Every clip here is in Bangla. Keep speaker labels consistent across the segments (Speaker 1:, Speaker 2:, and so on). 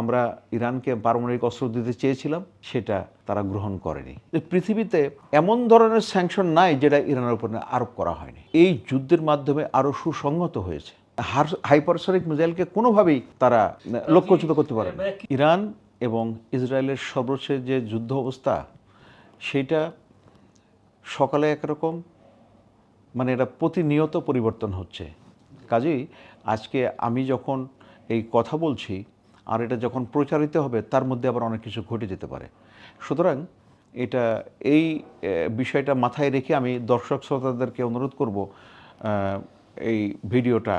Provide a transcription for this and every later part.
Speaker 1: আমরা ইরানকে পারমাণবিক অস্ত্র দিতে চেয়েছিলাম, সেটা তারা গ্রহণ করেনি। পৃথিবীতে এমন ধরনের স্যাংশন নাই যেটা ইরানের উপর আরোপ করা হয়নি। এই যুদ্ধের মাধ্যমে আরও সুসংহত হয়েছে। হাইপারসনিক মিসাইলকে কোনোভাবেই তারা লক্ষ্যচ্যুত করতে পারে। ইরান এবং ইসরায়েলের সর্বশেষ যে যুদ্ধ অবস্থা, সেটা সকালে একরকম মানে এটা প্রতিনিয়ত পরিবর্তন হচ্ছে। কাজেই আজকে আমি যখন এই কথা বলছি আর এটা যখন প্রচারিত হবে, তার মধ্যে আবার অনেক কিছু ঘটে যেতে পারে। সুতরাং এটা, এই বিষয়টা মাথায় রেখে আমি দর্শক শ্রোতাদেরকে অনুরোধ করব এই ভিডিওটা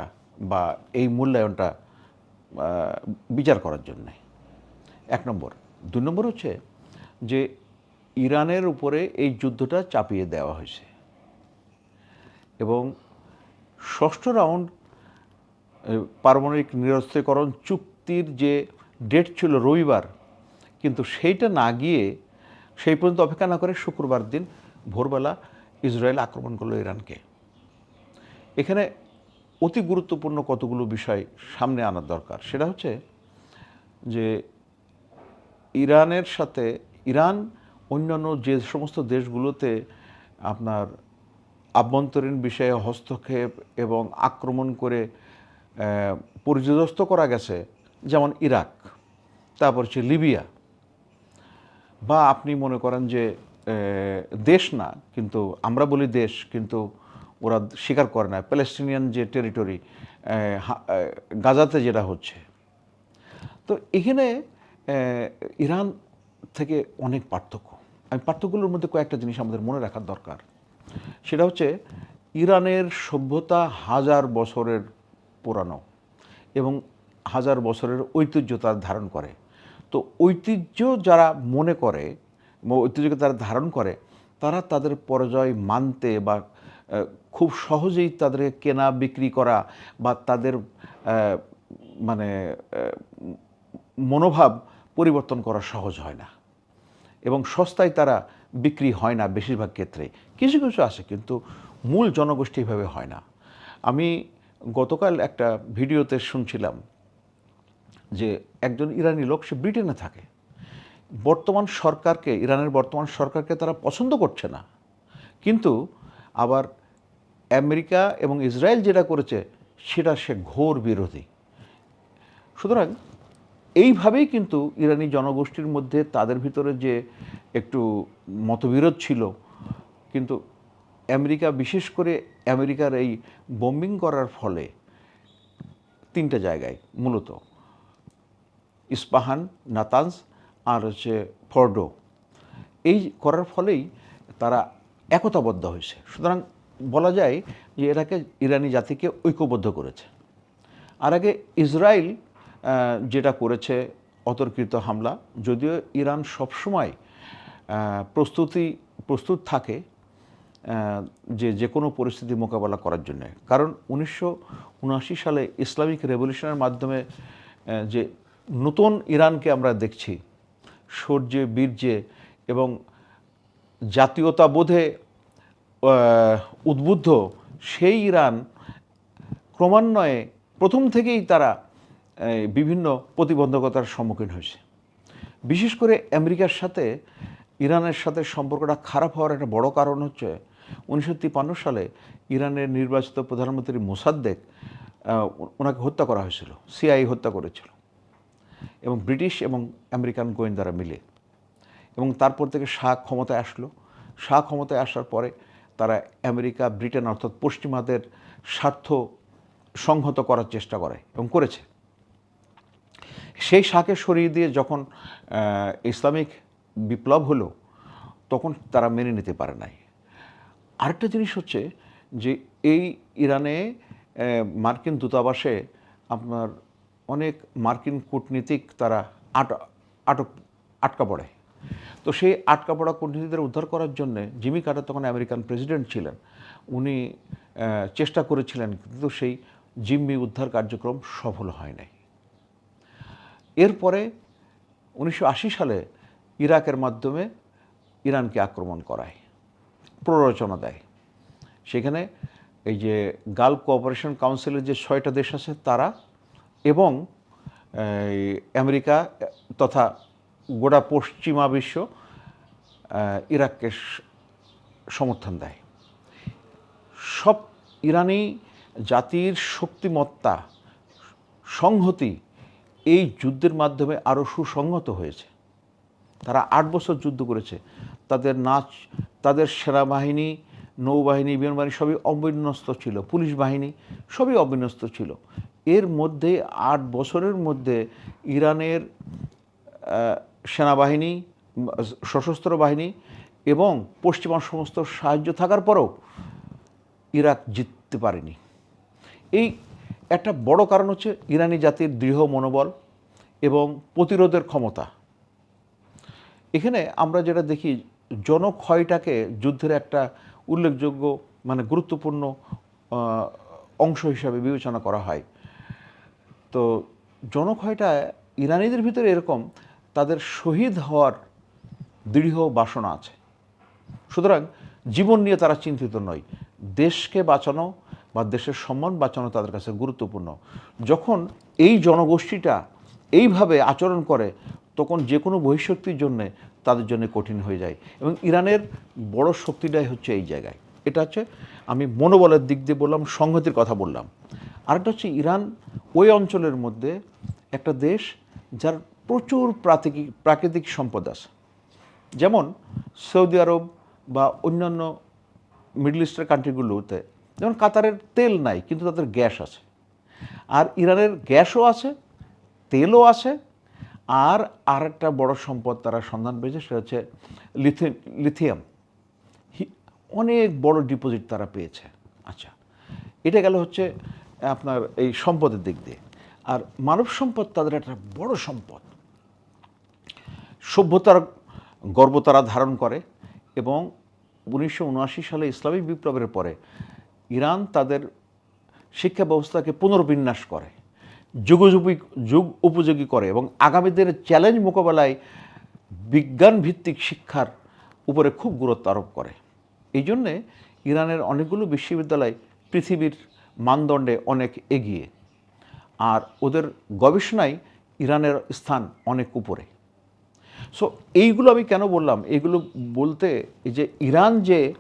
Speaker 1: বা এই মূল্যায়নটা বিচার করার জন্যে। এক নম্বর। দুই নম্বর হচ্ছে যে ইরানের উপরে এই যুদ্ধটা চাপিয়ে দেওয়া হয়েছে। এবং ষষ্ঠ রাউন্ড পারমাণবিক নিরস্ত্রীকরণ চুক্তির যে ডেট ছিল রবিবার, কিন্তু সেইটা না গিয়ে সেই পর্যন্ত অপেক্ষা না করে শুক্রবার দিন ভোরবেলা ইসরায়েল আক্রমণ করল ইরানকে। এখানে অতি গুরুত্বপূর্ণ কতগুলো বিষয় সামনে আনার দরকার। সেটা হচ্ছে যে ইরানের সাথে ইরান অন্যান্য যে সমস্ত দেশগুলোতে আপনার আভ্যন্তরীণ বিষয়ে হস্তক্ষেপ এবং আক্রমণ করে পর্যদস্ত করা গেছে যেমন ইরাক, তারপর হচ্ছে লিবিয়া, বা আপনি মনে করেন যে দেশ না, কিন্তু আমরা বলি দেশ, কিন্তু ওরা স্বীকার করে না। প্যালেস্টিনিয়ান যে টেরিটরি গাজাতে যেটা হচ্ছে। তো এখানে ইরান থেকে অনেক পার্থক্য। আমি পার্থক্যগুলোর মধ্যে কয়েকটা জিনিস আমাদের মনে রাখার দরকার। সেটা হচ্ছে, ইরানের সভ্যতা হাজার বছরের পুরানো এবং হাজার বছরের ঐতিহ্য তারা ধারণ করে। তো ঐতিহ্য যারা মনে করে ঐতিহ্যকে তারা ধারণ করে, তারা তাদের পরাজয় মানতে বা খুব সহজেই তাদেরকে কেনা, বিক্রি করা বা তাদের মানে মনোভাব পরিবর্তন করা সহজ হয় না। এবং সস্তায় তারা বিক্রি হয় না বেশিরভাগ ক্ষেত্রে। কিছু কিছু আছে, কিন্তু মূল জনগোষ্ঠী এভাবে হয় না। আমি গতকাল একটা ভিডিওতে শুনছিলাম যে একজন ইরানি লোক, সে ব্রিটেনে থাকে। বর্তমান সরকারকে, ইরানের বর্তমান সরকারকে তারা পছন্দ করছে না। কিন্তু আবার আমেরিকা এবং ইসরায়েল যেটা করেছে, সেটা সে ঘোর বিরোধী। সুতরাং এইভাবেই কিন্তু ইরানি জনগোষ্ঠীর মধ্যে তাদের ভিতরে যে একটু মতবিরোধ ছিল, কিন্তু আমেরিকা, বিশেষ করে আমেরিকার এই বোম্বিং করার ফলে তিনটা জায়গায়, মূলত। ইস্পাহান নাতানস আর হচ্ছে ফর্ডো। এই করার ফলেই তারা একতাবদ্ধ হয়েছে। সুতরাং বলা যায় যে এটাকে ইরানি জাতিকে ঐক্যবদ্ধ করেছে। আর আগে ইসরায়েল যেটা করেছে অতর্কিত হামলা, যদিও ইরান সবসময় প্রস্তুতি, প্রস্তুত থাকে যে যে কোনো পরিস্থিতি মোকাবেলা করার জন্য। কারণ উনিশশো উনআশি সালে ইসলামিক রেভলিউশনের মাধ্যমে যে নতুন ইরানকে আমরা দেখছি। শৌর্যে বীর্যে এবং জাতীয়তাবোধে উদ্বুদ্ধ সেই ইরান ক্রমান্বয়ে প্রথম থেকেই তারা বিভিন্ন প্রতিবন্ধকতার সম্মুখীন হয়েছে। বিশেষ করে আমেরিকার সাথে, ইরানের সাথে সম্পর্কটা খারাপ হওয়ার একটা বড় কারণ হচ্ছে, উনিশশো তিপ্পান্ন সালে ইরানের নির্বাচিত প্রধানমন্ত্রী মোসাদ্দেক ওনাকে হত্যা করা হয়েছিল, সিআই হত্যা করেছিল। এবং ব্রিটিশ এবং আমেরিকান গোয়েন্দারা মিলে। এবং তারপর থেকে শাহ ক্ষমতায় আসলো। শাহ ক্ষমতায় আসার পরে তারা আমেরিকা, ব্রিটেন অর্থাৎ পশ্চিমাদের স্বার্থ সংহত করার চেষ্টা করে এবং করেছে। সেই শাহকে সরিয়ে দিয়ে যখন ইসলামিক বিপ্লব হলো, তখন তারা মেনে নিতে পারে নাই। আরেকটা জিনিস হচ্ছে যে, এই ইরানে মার্কিন দূতাবাসে আপনার অনেক মার্কিন কূটনীতিক তারা আট- আটক আটকা পড়ে। তো সেই আটকা পড়া কূটনীতিদের উদ্ধার করার জন্য জিমি কার্টার তখন আমেরিকান প্রেসিডেন্ট ছিলেন। উনি চেষ্টা করেছিলেন, কিন্তু সেই জিম্মি উদ্ধার কার্যক্রম সফল হয় নাই। এরপরে উনিশশো আশি সালে ইরাকের মাধ্যমে ইরানকে আক্রমণ করায়, প্ররোচনা দেয়। সেখানে এই যে গালফ কোঅপারেশন কাউন্সিলের যে ছয়টা দেশ আছে, তারা এবং আমেরিকা তথা গোটা পশ্চিমা বিশ্ব ইরাককে সমর্থন দেয়। সব ইরানি জাতির শক্তিমত্তা, সংহতি এই যুদ্ধের মাধ্যমে আরও সুসংহত হয়েছে। তারা আট বছর যুদ্ধ করেছে। তাদের নাচ, তাদের সেনাবাহিনী, নৌবাহিনী বিমান বাহিনী সবই অবিন্যস্ত ছিল। পুলিশ বাহিনী সবই অবিন্যস্ত ছিল। এর মধ্যে আট বছরের মধ্যে ইরানের সেনাবাহিনী, সশস্ত্র বাহিনী এবং পশ্চিমা সমস্ত সাহায্য থাকার পরেও ইরাক জিততে পারেনি। এই একটা বড় কারণ হচ্ছে ইরানি জাতির দৃঢ় মনোবল এবং প্রতিরোধের ক্ষমতা। এখানে আমরা যেটা দেখি জনক্ষয়টাকে যুদ্ধের একটা উল্লেখযোগ্য মানে গুরুত্বপূর্ণ অংশ হিসাবে বিবেচনা করা হয়। তো জনক্ষয়টা ইরানিদের ভিতরে এরকম, তাদের শহীদ হওয়ার দৃঢ় বাসনা আছে। সুতরাং জীবন নিয়ে তারা চিন্তিত নয়। দেশকে বাঁচানো বা দেশের সম্মান বাঁচানো তাদের কাছে গুরুত্বপূর্ণ। যখন এই জনগোষ্ঠীটা এইভাবে আচরণ করে, তখন যে কোনো বহিঃশক্তির জন্যে তাদের জন্য কঠিন হয়ে যায় এবং ইরানের বড় শক্তিটাই হচ্ছে এই জায়গায়। এটা হচ্ছে আমি মনোবলের দিক দিয়ে বললাম, সংহতির কথা বললাম। আরেকটা হচ্ছে ইরান, ওই অঞ্চলের মধ্যে একটা দেশ যার প্রচুর প্রাকৃতিক প্রাকৃতিক সম্পদ আছে। যেমন সৌদি আরব বা অন্যান্য মিডল ইস্টের কান্ট্রিগুলোতে, যেমন কাতারের তেল নাই, কিন্তু তাদের গ্যাস আছে। আর ইরানের গ্যাসও আছে, তেলও আছে, আর আরেকটা বড় সম্পদ তারা সন্ধান পেয়েছে, সেটা হচ্ছে লিথি, লিথিয়াম। অনেক বড় ডিপোজিট তারা পেয়েছে। আচ্ছা এটা গেল হচ্ছে আপনার এই সম্পদের দিক দিয়ে। আর মানব সম্পদ তাদের একটা বড় সম্পদ। সভ্যতার গর্ব তারা ধারণ করে এবং উনিশশো উনআশি সালে ইসলামিক বিপ্লবের পরে ইরান তাদের শিক্ষা ব্যবস্থাকে পুনর্বিন্যাস করে যুগোপযোগী যুগ উপযোগী করে এবং আগামীদের চ্যালেঞ্জ মোকাবেলায় বিজ্ঞান ভিত্তিক শিক্ষার উপরে খুব গুরুত্ব আরোপ করে। এই জন্যে ইরানের অনেকগুলো বিশ্ববিদ্যালয় পৃথিবীর মানদণ্ডে অনেক এগিয়ে। আর ওদের গবেষণায় ইরানের স্থান অনেক উপরে। সো এইগুলো আমি কেন বললাম? এইগুলো বলতে যে ইরান যে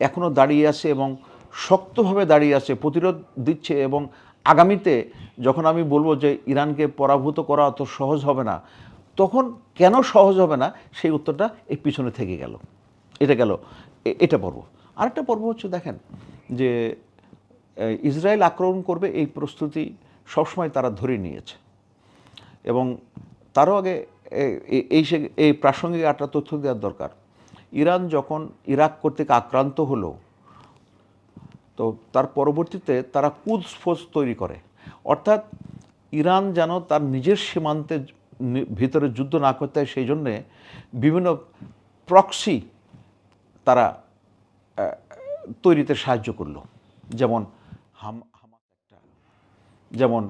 Speaker 1: এখনও দাঁড়িয়ে আছে এবং শক্তভাবে দাঁড়িয়ে আছে, প্রতিরোধ দিচ্ছে এবং আগামীতে যখন আমি বলব যে ইরানকে পরাভূত করা অত সহজ হবে না, তখন কেন সহজ হবে না? সেই উত্তরটা এই পিছনে থেকে গেল। এটা গেল। এটা পর্ব। আরেকটা পর্ব হচ্ছে দেখেন যে ইসরায়েল আক্রমণ করবে এই প্রস্তুতি সবসময় তারা ধরে নিয়েছে। এবং তারও আগে এই সে- এই প্রাসঙ্গিক একটা তথ্য দেওয়ার দরকার। ইরান যখন ইরাক কর্তৃক আক্রান্ত হলো, তো তার পরবর্তীতে তারা কুদস ফোর্স তৈরি করে। অর্থাৎ ইরান যেন তার নিজের সীমান্তে ভিতরে যুদ্ধ না করতে হয় সেই জন্যে বিভিন্ন প্রক্সি তারা তৈরিতে সাহায্য করল। যেমন হাম হামাস একটা যেমন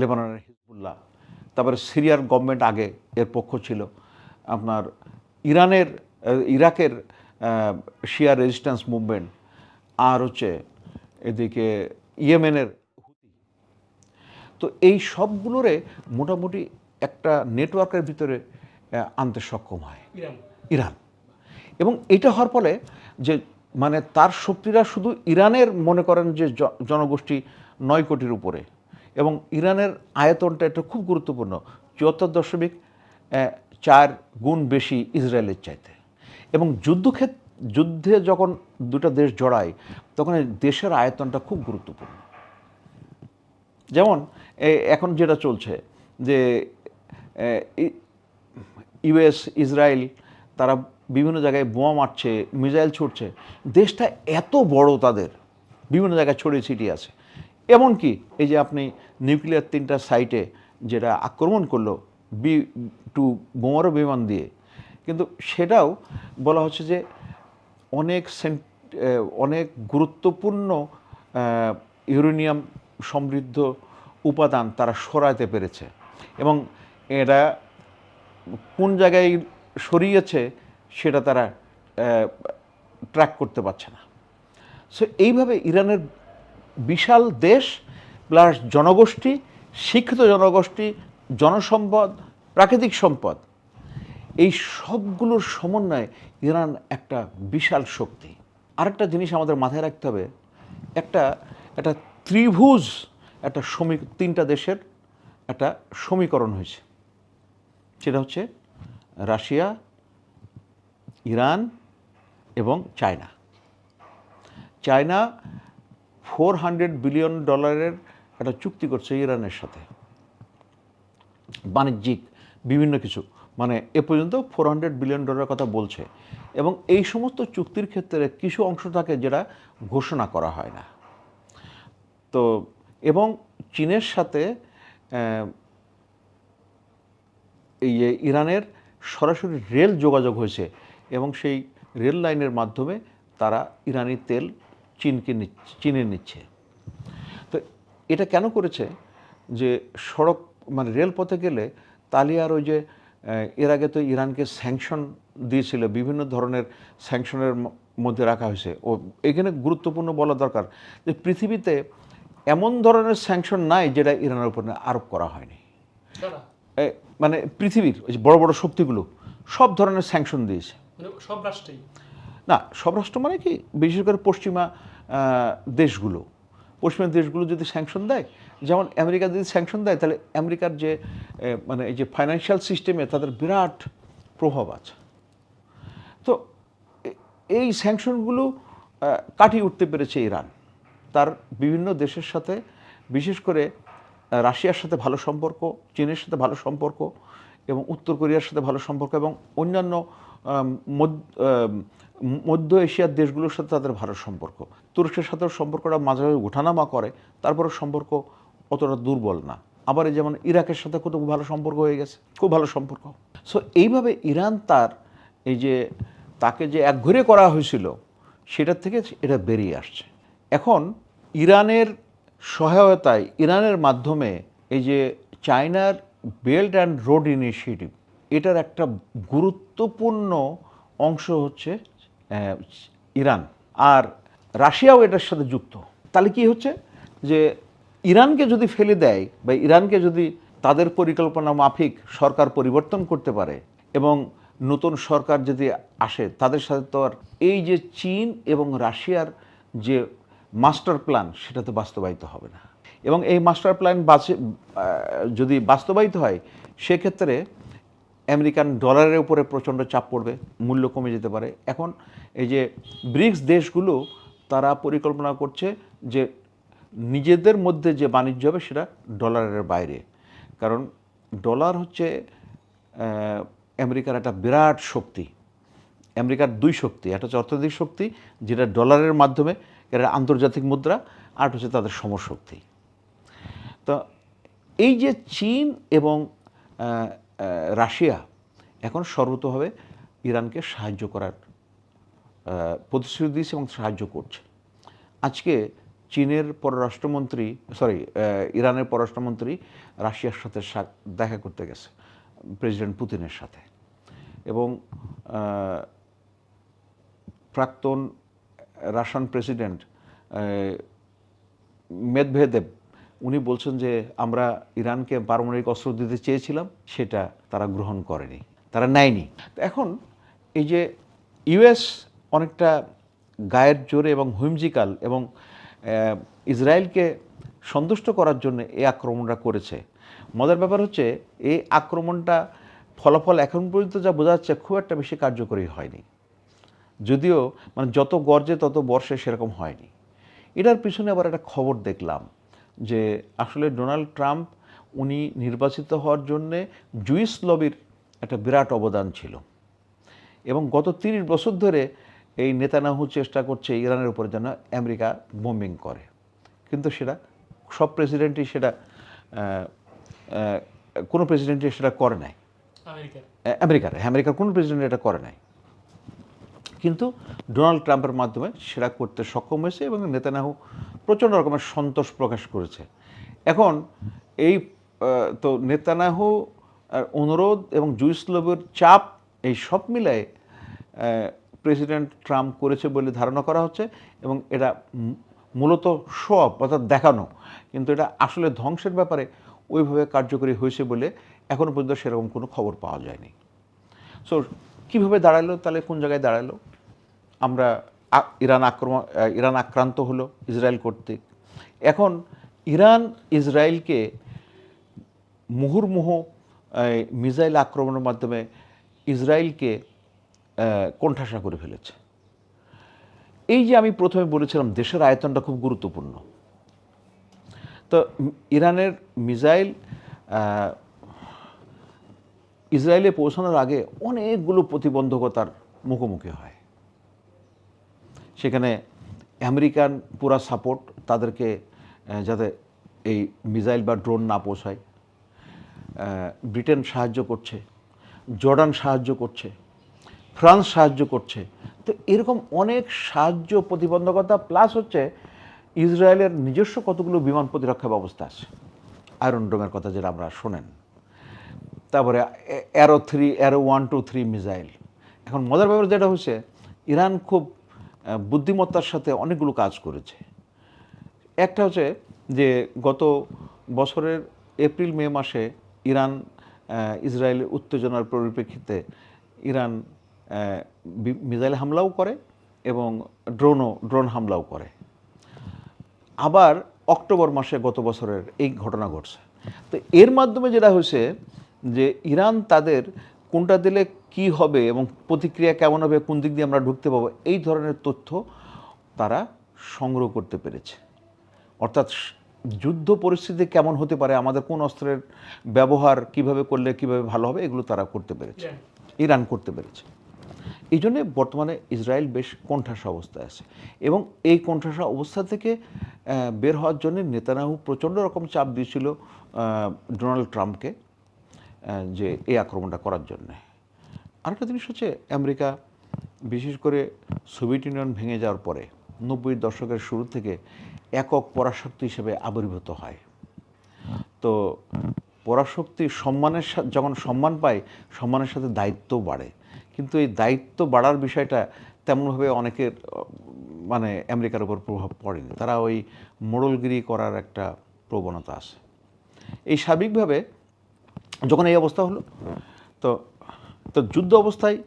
Speaker 1: লেবাননের হিজবুল্লাহ। তারপরে সিরিয়ার গভর্নমেন্ট আগে এর পক্ষ ছিল। আপনার ইরানের ইরাকের শিয়া রেজিস্ট্যান্স মুভমেন্ট আর হচ্ছে এদিকে ইয়েমেনের হুতি। তো এই সবগুলোরে মোটামুটি একটা নেটওয়ার্কের ভিতরে আনতে সক্ষম হয়। ইরান। এবং এটা হওয়ার ফলে যে মানে তার শক্তিরা শুধু ইরানের মনে করেন যে জনগোষ্ঠী নয় কোটির উপরে। এবং ইরানের আয়তনটা এটা খুব গুরুত্বপূর্ণ, চুয়াত্তর দশমিক চার গুণ বেশি ইসরায়েলের চাইতে। এবং যুদ্ধক্ষেত্র যুদ্ধে যখন দুটো দেশ জড়ায়, তখন দেশের আয়তনটা খুব গুরুত্বপূর্ণ। যেমন এখন যেটা চলছে যে ইউএস, ইসরায়েল, তারা বিভিন্ন জায়গায় বোমা মারছে, মিসাইল ছুটছে। দেশটা এত বড় তাদের। বিভিন্ন জায়গায় ছড়িয়ে ছিটিয়ে আছে। এমনকি এই যে আপনি নিউক্লিয়ার তিনটা সাইটে যেটা আক্রমণ করল, বি টু বোমারো বিমান দিয়ে, কিন্তু সেটাও বলা হচ্ছে যে অনেক অনেক গুরুত্বপূর্ণ ইউরেনিয়াম সমৃদ্ধ উপাদান তারা সরাতে পেরেছে। এবং এরা কোন জায়গায় সরিয়েছে সেটা তারা ট্র্যাক করতে পারছে না। সো এইভাবে ইরানের বিশাল দেশ প্লাস জনগোষ্ঠী, শিক্ষিত জনগোষ্ঠী, জনসম্পদ, প্রাকৃতিক সম্পদ, এই সবগুলোর সমন্বয়ে ইরান একটা বিশাল শক্তি। আরেকটা জিনিস আমাদের মাথায় রাখতে হবে, একটা একটা ত্রিভুজ, একটা সমী, তিনটা দেশের একটা সমীকরণ হয়েছে। সেটা হচ্ছে রাশিয়া ইরান এবং China. China four hundred billion ডলারের একটা চুক্তি করছে ইরানের সাথে। বাণিজ্যিক বিভিন্ন কিছু। মানে এ পর্যন্ত ফোর হান্ড্রেড বিলিয়ন ডলারের কথা বলছে। এবং এই সমস্ত চুক্তির ক্ষেত্রে কিছু অংশ থাকে যেটা ঘোষণা করা হয় না। তো এবং চীনের সাথে এই ইরানের সরাসরি রেল যোগাযোগ হয়েছে এবং সেই রেল লাইনের মাধ্যমে তারা ইরানি তেল চীনকে নিচ্ছে চীনে নিচ্ছে। তো এটা কেন করেছে? যে সড়ক মানে রেলপথে গেলে তাহলে আর ওই যে এর আগে তো ইরানকে স্যাংশন দিয়েছিল বিভিন্ন ধরনের স্যাংশনের মধ্যে রাখা হয়েছে। ও এখানে গুরুত্বপূর্ণ বলা দরকার যে পৃথিবীতে এমন ধরনের স্যাংশন নাই যেটা ইরানের উপর আরোপ করা হয়নি। মানে পৃথিবীর ওই যে বড় বড় শক্তিগুলো সব ধরনের স্যাংশন দিয়েছে।
Speaker 2: সব রাষ্ট্রেই।
Speaker 1: না, সব রাষ্ট্র মানে কি? বিশেষ করে পশ্চিমা দেশগুলো। পশ্চিমা দেশগুলো যদি স্যাংশন দেয়, যেমন আমেরিকা যদি স্যাংশন দেয়, তাহলে আমেরিকার যে মানে এই যে ফাইন্যান্সিয়াল সিস্টেমে তাদের বিরাট প্রভাব আছে। তো এই স্যাংশনগুলো কাটিয়ে উঠতে পেরেছে ইরান। তার বিভিন্ন দেশের সাথে, বিশেষ করে রাশিয়ার সাথে ভালো সম্পর্ক, চীনের সাথে ভালো সম্পর্ক এবং উত্তর কোরিয়ার সাথে ভালো সম্পর্ক এবং অন্যান্য মধ্য- এশিয়ার দেশগুলোর সাথে তাদের ভালো সম্পর্ক। তুরস্কের সাথেও সম্পর্কটা মাঝে মাঝে ওঠানামা করে তারপরে সম্পর্ক অতটা দুর্বল না। আবার যেমন ইরাকের সাথে কত ভালো সম্পর্ক হয়ে গেছে, খুব ভালো সম্পর্ক। সো এইভাবে ইরান তার এই যে তাকে যে একঘরে করা হয়েছিল, সেটার থেকে এটা বেরিয়ে আসছে। এখন ইরানের সহায়তায়, ইরানের মাধ্যমে এই যে চায়নার বেল্ট অ্যান্ড রোড ইনিশিয়েটিভ এটার একটা গুরুত্বপূর্ণ অংশ হচ্ছে ইরান। আর রাশিয়াও এটার সাথে যুক্ত। তাহলে কি হচ্ছে? যে ইরানকে যদি ফেলে দেয় বা ইরানকে যদি তাদের পরিকল্পনা মাফিক সরকার পরিবর্তন করতে পারে এবং নতুন সরকার যদি আসে, তাদের সাথে তো আর এই যে চীন এবং রাশিয়ার যে মাস্টার প্ল্যান, সেটা তো বাস্তবায়িত হবে না। এবং এই মাস্টার প্ল্যান যদি বাস্তবায়িত হয়, সেক্ষেত্রে আমেরিকান ডলারের উপরে প্রচণ্ড চাপ পড়বে, মূল্য কমে যেতে পারে। এখন এই যে ব্রিক্স দেশগুলো, তারা পরিকল্পনা করছে যে নিজেদের মধ্যে যে বাণিজ্য হবে সেটা ডলারের বাইরে। কারণ ডলার হচ্ছে আমেরিকার একটা বিরাট শক্তি। আমেরিকার দুই শক্তি, একটা হচ্ছে অর্থনৈতিক শক্তি, যেটা ডলারের মাধ্যমে এটা আন্তর্জাতিক মুদ্রা, আর হচ্ছে তাদের সমশক্তি। তো এই যে চীন এবং রাশিয়া এখন সর্বতভাবে ইরানকে সাহায্য করার প্রতিশ্রুতি দিয়েছে এবং সাহায্য করছে। আজকে চীনের পররাষ্ট্রমন্ত্রী সরি ইরানের পররাষ্ট্রমন্ত্রী রাশিয়ার সাথে দেখা করতে গেছে, প্রেসিডেন্ট পুতিনের সাথে। এবং প্রাক্তন রাশিয়ান প্রেসিডেন্ট মেদভেদেব উনি বলছেন যে আমরা ইরানকে পারমাণবিক অস্ত্র দিতে চেয়েছিলাম, সেটা তারা গ্রহণ করেনি, তারা নেয়নি। এখন এই যে ইউএস অনেকটা গায়ের জোরে এবং হুইমজিক্যাল এবং ইসরায়েলকে সন্তুষ্ট করার জন্য এই আক্রমণটা করেছে। মজার ব্যাপার হচ্ছে, এই আক্রমণটা ফলাফল এখন পর্যন্ত যা বোঝা যাচ্ছে, খুব একটা বেশি কার্যকরী হয়নি। যদিও মানে যত গর্জে তত বর্ষে সেরকম হয়নি। এটার পিছনে আবার একটা খবর দেখলাম। যে আসলে ডোনাল্ড ট্রাম্প উনি নির্বাচিত হওয়ার জন্যে জুইস লবির একটা বিরাট অবদান ছিল। এবং গত তিরিশ বছর ধরে এই নেতানাহু চেষ্টা করছে ইরানের উপরে যেন আমেরিকা বোম্বিং করে। কিন্তু সেটা সব প্রেসিডেন্টই সেটা কোনো প্রেসিডেন্টই সেটা করে নাই।
Speaker 2: আমেরিকার।
Speaker 1: আমেরিকার হ্যাঁ, আমেরিকার কোনো প্রেসিডেন্ট এটা করে নাই। কিন্তু ডোনাল্ড ট্রাম্পের মাধ্যমে সেটা করতে সক্ষম হয়েছে এবং নেতানাহু প্রচণ্ড রকমের সন্তোষ প্রকাশ করেছে। এখন এই তো নেতানাহু অনুরোধ এবং জুইসলবের চাপ এই সব মিলায় প্রেসিডেন্ট ট্রাম্প করেছে বলে ধারণা করা হচ্ছে এবং এটা মূলত অফ অর্থাৎ দেখানো। কিন্তু এটা আসলে ধ্বংসের ব্যাপারে ওইভাবে কার্যকরী হয়েছে বলে এখনও পর্যন্ত সেরকম কোনো খবর পাওয়া যায়নি। সো কীভাবে দাঁড়াল, তাহলে কোন জায়গায় দাঁড়াল? আমরা ইরান আক্রমণ ইরান আক্রান্ত হলো ইসরায়েল কর্তৃক। এখন ইরান ইসরায়েলকে মুহুর্মুহু মিসাইল আক্রমণের মাধ্যমে ইসরায়েলকে কোণঠাসা করে ফেলেছে। এই যে আমি প্রথমে বলেছিলাম, দেশের আয়তনটা খুব গুরুত্বপূর্ণ। তো ইরানের মিসাইল ইসরায়েলে পৌঁছানোর আগে অনেকগুলো প্রতিবন্ধকতার মুখোমুখি হয়। সেখানে আমেরিকান পুরা সাপোর্ট তাদেরকে যাতে এই মিসাইল বা ড্রোন না পৌঁছায় ব্রিটেন সাহায্য করছে, জর্ডান সাহায্য করছে, ফ্রান্স সাহায্য করছে। তো এরকম অনেক সাহায্য প্রতিবন্ধকতা প্লাস হচ্ছে ইসরায়েলের নিজস্ব কতগুলো বিমান প্রতিরক্ষা ব্যবস্থা আছে। আয়রন ডোমের কথা যেটা আমরা শোনেন। তারপরে arrow three arrow one two three missile. এখন মজার ব্যাপার যেটা হচ্ছে, ইরান খুব বুদ্ধিমত্তার সাথে অনেকগুলো কাজ করেছে। একটা হচ্ছে যে গত বছরের এপ্রিল, মে মাসে ইরান ইসরায়েলের উত্তেজনার পরিপ্রেক্ষিতে ইরান মিসাইল হামলাও করে এবং ড্রোনও, ড্রোন হামলাও করে। আবার অক্টোবর মাসে গত বছরের এই ঘটনা ঘটছে। তো এর মাধ্যমে যেটা হয়েছে যে ইরান তাদের কোনটা দিলে কি হবে এবং প্রতিক্রিয়া কেমন হবে কোন দিক দিয়ে আমরা ঢুকতে পাবো এই ধরনের তথ্য তারা সংগ্রহ করতে পেরেছে। অর্থাৎ যুদ্ধ পরিস্থিতি কেমন হতে পারে আমাদের কোন অস্ত্রের ব্যবহার কীভাবে করলে কীভাবে ভালো হবে এগুলো তারা করতে পেরেছে।
Speaker 2: ইরান।
Speaker 1: করতে পেরেছে। এই জন্যে বর্তমানে ইসরায়েল বেশ কোণঠাসা অবস্থায় আছে এবং এই কোণঠাসা অবস্থা থেকে বের হওয়ার জন্য নেতানাহু প্রচণ্ড রকম চাপ দিয়েছিল ডোনাল্ড ট্রাম্পকে যে এই আক্রমণটা করার জন্যে। আরেকটা জিনিস হচ্ছে আমেরিকা, বিশেষ করে সোভিয়েত ইউনিয়ন ভেঙে যাওয়ার পরে নব্বই দশকের শুরু থেকে একক পরাশক্তি হিসেবে আবির্ভূত হয়। তো পরাশক্তি সম্মানের সাথে যখন সম্মান পায়, সম্মানের সাথে দায়িত্ব বাড়ে। কিন্তু এই দায়িত্ব বাড়ার বিষয়টা তেমনভাবে অনেকের মানে আমেরিকার উপর প্রভাব পড়েনি। তারা ওই মোড়লগিরি করার একটা প্রবণতা আছে। এই সার্বিকভাবে যখন এই অবস্থা হলো, তো তো যুদ্ধ অবস্থায়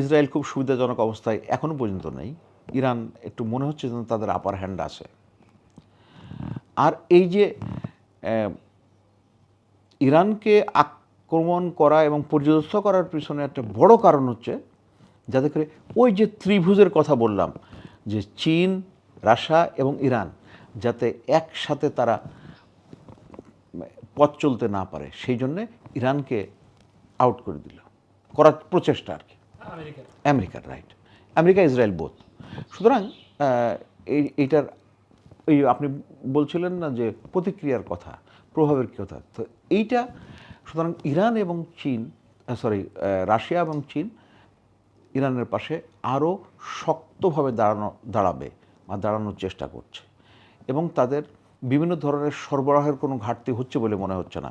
Speaker 1: ইসরায়েল খুব সুবিধাজনক অবস্থায় এখনও পর্যন্ত নেই। ইরান একটু মনে হচ্ছে যেন তাদের আপার হ্যান্ড আছে। আর এই যে ইরানকে আক্রমণ করা এবং পর্যদস্ত করার পিছনে একটা বড় কারণ হচ্ছে, যাতে করে ওই যে ত্রিভুজের কথা বললাম, যে চীন, রাশিয়া এবং ইরান যাতে একসাথে তারা পথ চলতে না পারে, সেই জন্যে ইরানকে আউট করে দিল। করার প্রচেষ্টা আর কি।
Speaker 2: আমেরিকার।
Speaker 1: রাইট আমেরিকা ইসরায়েল বোথ সুতরাং এই এইটার এই আপনি বলছিলেন না যে প্রতিক্রিয়ার কথা প্রভাবের কথা তো এইটা সুতরাং ইরান এবং চীন সরি রাশিয়া এবং চীন ইরানের পাশে আরও শক্তভাবে দাঁড়ানো দাঁড়াবে বা দাঁড়ানোর চেষ্টা করছে। এবং তাদের বিভিন্ন ধরনের সরবরাহের কোনো ঘাটতি হচ্ছে বলে মনে হচ্ছে না।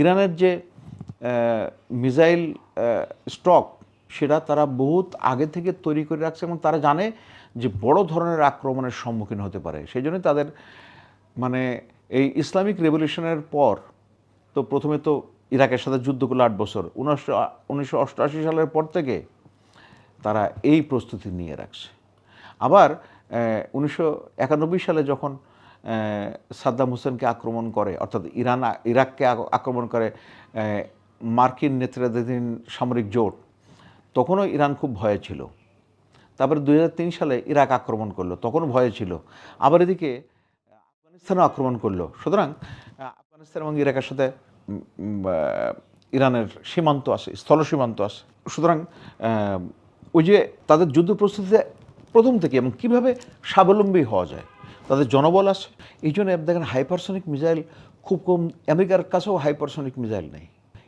Speaker 1: ইরানের যে মিসাইল স্টক সেটা তারা বহুত আগে থেকে তৈরি করে রাখছে এবং তারা জানে যে বড় ধরনের আক্রমণের সম্মুখীন হতে পারে। সেই জন্য তাদের মানে এই ইসলামিক রেভলিউশনের পর তো প্রথমে তো ইরাকের সাথে যুদ্ধ করল আট বছর। উনিশশো অষ্টআশি সালের পর থেকে তারা এই প্রস্তুতি নিয়ে রাখছে। আবার উনিশশো একানব্বই সালে যখন সাদ্দাম হোসেনকে আক্রমণ করে, অর্থাৎ ইরান, ইরাককে আক- আক্রমণ করে মার্কিন নেতৃত্বাধীন সামরিক জোট, তখনও ইরান খুব ভয়ে ছিল। তারপরে দু হাজার তিন সালে ইরাক আক্রমণ করল, তখনও ভয়ে ছিল। আবার এদিকে আফগানিস্তানও আক্রমণ করল। সুতরাং, আফগানিস্তান এবং ইরাকের সাথে ইরানের সীমান্ত আছে, স্থল সীমান্ত আছে। সুতরাং ওই যে তাদের যুদ্ধ প্রস্তুতিতে প্রথম থেকে এবং কীভাবে স্বাবলম্বী হওয়া যায়, তাদের জনবল আছে। এই জন্য দেখেন, হাইপারসনিক মিসাইল খুব কম, আমেরিকার কাছেও হাইপারসনিক মিসাইল নেই।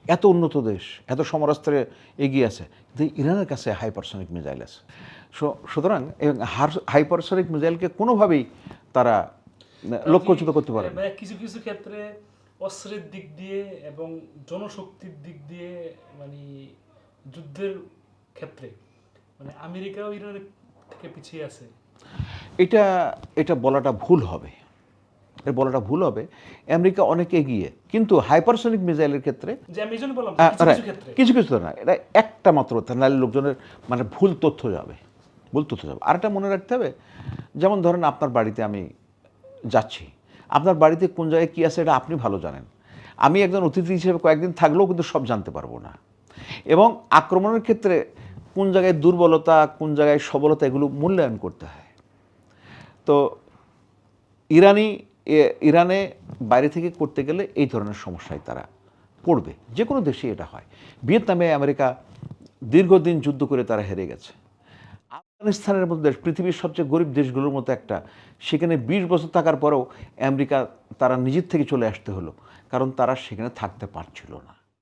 Speaker 1: এত উন্নত দেশ এত সমরাস্ত্রে এগিয়ে আছে কিন্তু ইরানের কাছে হাইপারসনিক মিসাইল আছে। সো- সুতরাং এবং হাইপারসনিক মিসাইলকে কোনোভাবেই তারা লক্ষ্যচ্যুত করতে পারে
Speaker 2: মানে কিছু কিছু ক্ষেত্রে অস্ত্রের দিক দিয়ে এবং জনশক্তির দিক দিয়ে মানে যুদ্ধের ক্ষেত্রে মানে আমেরিকাও ইরানের থেকে পিছিয়ে আছে।
Speaker 1: এটা এটা বলাটা ভুল হবে। এর বলাটা ভুল হবে আমেরিকা অনেক এগিয়ে কিন্তু হাইপারসনিক মিসাইলের ক্ষেত্রে
Speaker 2: কিছু কিছু
Speaker 1: না এটা একটা মাত্র নাহলে লোকজনের মানে ভুল তথ্য যাবে ভুল তথ্য যাবে। আরেকটা মনে রাখতে হবে যেমন ধরেন আপনার বাড়িতে আমি যাচ্ছি আপনার বাড়িতে কোন জায়গায় কী আছে এটা আপনি ভালো জানেন। আমি একজন অতিথি হিসেবে কয়েকদিন থাকলেও কিন্তু সব জানতে পারব না। এবং আক্রমণের ক্ষেত্রে কোন জায়গায় দুর্বলতা কোন জায়গায় সবলতা এগুলো মূল্যায়ন করতে হয়। তো ইরানি ইরানে বাইরে থেকে করতে গেলে এই ধরনের সমস্যায় তারা পড়বে। যে কোনো দেশে এটা হয়। ভিয়েতনামে আমেরিকা দীর্ঘদিন যুদ্ধ করে তারা হেরে গেছে। আফগানিস্তানের মতো দেশ, পৃথিবীর সবচেয়ে গরিব দেশগুলোর মতো একটা, সেখানে বিশ বছর থাকার পরেও আমেরিকা তারা নিজের থেকে চলে আসতে হলো, কারণ তারা সেখানে থাকতে পারছিল না।